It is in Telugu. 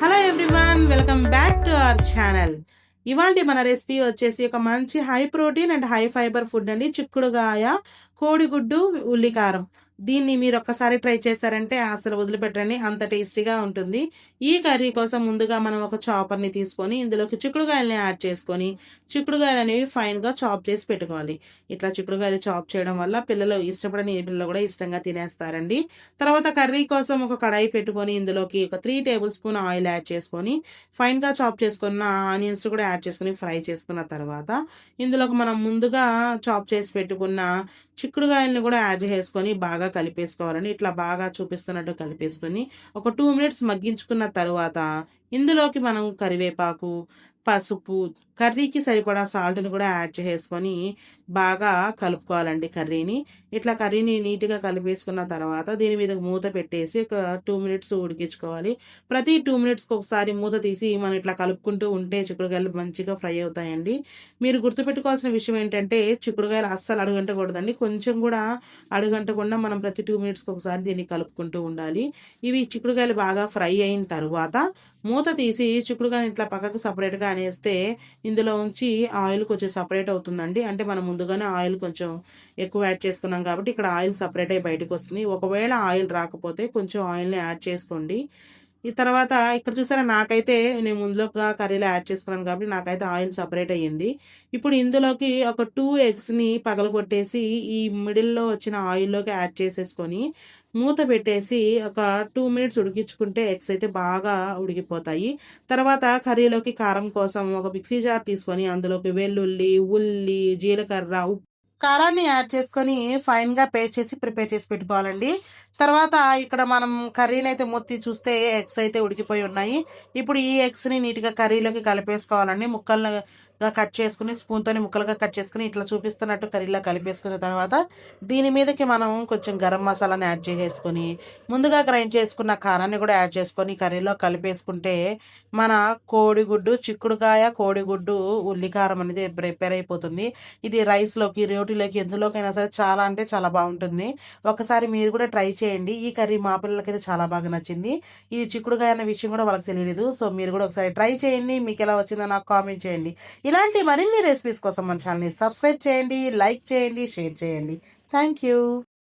Hello everyone welcome back to our channel ఇవాళ మన రెసిపీ వచ్చేసి ఒక మంచి high protein and high fibre food అండి. చిక్కుడుగాయ కోడిగుడ్డు ఉల్లికారం. దీన్ని మీరు ఒక్కసారి ట్రై చేశారంటే అసలు వదిలిపెట్టండి అంత టేస్టీగా ఉంటుంది. ఈ కర్రీ కోసం ముందుగా మనం ఒక చాపర్ని తీసుకొని ఇందులోకి చిక్కుడుగాయలని యాడ్ చేసుకొని చిక్కుడుగాయలు అనేవి ఫైన్గా చాప్ చేసి పెట్టుకోవాలి. ఇట్లా చిక్కుడుగాయలు చాప్ చేయడం వల్ల పిల్లలు ఇష్టపడని ఏ పిల్లలు కూడా ఇష్టంగా తినేస్తారండి. తర్వాత కర్రీ కోసం ఒక కడాయి పెట్టుకొని ఇందులోకి ఒక three tablespoon oil add చేసుకొని ఫైన్గా చాప్ చేసుకున్న ఆనియన్స్ కూడా యాడ్ చేసుకొని ఫ్రై చేసుకున్న తర్వాత ఇందులోకి మనం ముందుగా చాప్ చేసి పెట్టుకున్న చిక్కుడుగాయల్ని కూడా యాడ్ చేసుకొని బాగా కలిపేసుకోవాలండి ఇట్లా బాగా చూపిస్తున్నట్టు కలిపేసుకొని ఒక టూ మినిట్స్ మగ్గించుకున్న తర్వాత ఇందులోకి మనం కరివేపాకు పసుపు కర్రీకి సరిపడా సాల్ట్ని కూడా యాడ్ చేసుకొని బాగా కలుపుకోవాలండి కర్రీని. ఇట్లా కర్రీని నీట్గా కలిపేసుకున్న తర్వాత దీని మీద మూత పెట్టేసి ఒక టూ మినిట్స్ ఉడికించుకోవాలి. ప్రతి టూ మినిట్స్కి ఒకసారి మూత తీసి మనం ఇట్లా కలుపుకుంటూ ఉంటే చిక్కుడుకాయలు మంచిగా ఫ్రై అవుతాయండి. మీరు గుర్తుపెట్టుకోవాల్సిన విషయం ఏంటంటే చిక్కుడుకాయలు అస్సలు అడుగంటకూడదండి. కొంచెం కూడా అడుగంటకుండా మనం ప్రతి టూ మినిట్స్కి ఒకసారి దీన్ని కలుపుకుంటూ ఉండాలి. ఇవి చిక్కుడుకాయలు బాగా ఫ్రై అయిన తర్వాత మూత తీసి చిక్కుడుకాయని ఇట్లా పక్కకు సపరేట్గా అనేస్తే ఇందులో ఉంచి ఆయిల్ కొంచెం సపరేట్ అవుతుందండి. అంటే మనం ముందుగానే ఆయిల్ కొంచెం ఎక్కువ యాడ్ చేసుకున్నాం కాబట్టి ఇక్కడ ఆయిల్ సపరేట్ అయి బయటకు వస్తుంది. ఒకవేళ ఆయిల్ రాకపోతే కొంచెం ఆయిల్ని యాడ్ చేసుకోండి. ఈ తర్వాత ఇక్కడ చూసారా నాకైతే నేను ముందులోగా కర్రీలో యాడ్ చేసుకున్నాను కాబట్టి నాకైతే ఆయిల్ సపరేట్ అయ్యింది. ఇప్పుడు ఇందులోకి ఒక టూ ఎగ్స్ని పగలగొట్టేసి ఈ మిడిల్లో వచ్చిన ఆయిల్లోకి యాడ్ చేసేసుకొని మూత పెట్టేసి ఒక టూ మినిట్స్ ఉడికించుకుంటే ఎగ్స్ అయితే బాగా ఉడికిపోతాయి. తర్వాత కర్రీలోకి కారం కోసం ఒక మిక్సీ జార్ తీసుకొని అందులోకి వెల్లుల్లి ఉల్లి జీలకర్ర ఉప్పు కారాన్ని యాడ్ చేసుకొని ఫైన్గా పేస్ట్ చేసి ప్రిపేర్ చేసి పెట్టుకోవాలండి. తర్వాత ఇక్కడ మనం కర్రీని అయితే మొత్తి చూస్తే ఎగ్స్ అయితే ఉడికిపోయి ఉన్నాయి. ఇప్పుడు ఈ ఎగ్స్ని నీట్గా కర్రీలోకి కలిపేసుకోవాలండి. ముక్కలను కట్ చేసుకుని స్పూన్తోని ముక్కలుగా కట్ చేసుకుని ఇట్లా చూపిస్తున్నట్టు కర్రీలో కలిపేసుకున్న తర్వాత దీని మీదకి మనం కొంచెం గరం మసాలాని యాడ్ చేసేసుకొని ముందుగా గ్రైండ్ చేసుకున్న కారాన్ని కూడా యాడ్ చేసుకొని కర్రీలో కలిపేసుకుంటే మన కోడిగుడ్డు చిక్కుడుకాయ కోడిగుడ్డు ఉల్లికారం అనేది ప్రిపేర్ అయిపోతుంది. ఇది రైస్లోకి రోటీలోకి ఎందులోకైనా సరే చాలా అంటే చాలా బాగుంటుంది. ఒకసారి మీరు కూడా ట్రై చేయండి. ఈ కర్రీ మా పిల్లలకైతే చాలా బాగా నచ్చింది. ఈ చిక్కుడుకాయ అన్న విషయం కూడా వాళ్ళకి తెలియలేదు. సో మీరు కూడా ఒకసారి ట్రై చేయండి. మీకు ఎలా వచ్చిందో నాకు కామెంట్ చేయండి. ఇలాంటి మరిన్ని రెసిపీస్ కోసం మన ఛానల్ని సబ్స్క్రైబ్ చేయండి లైక్ చేయండి షేర్ చేయండి. Thank you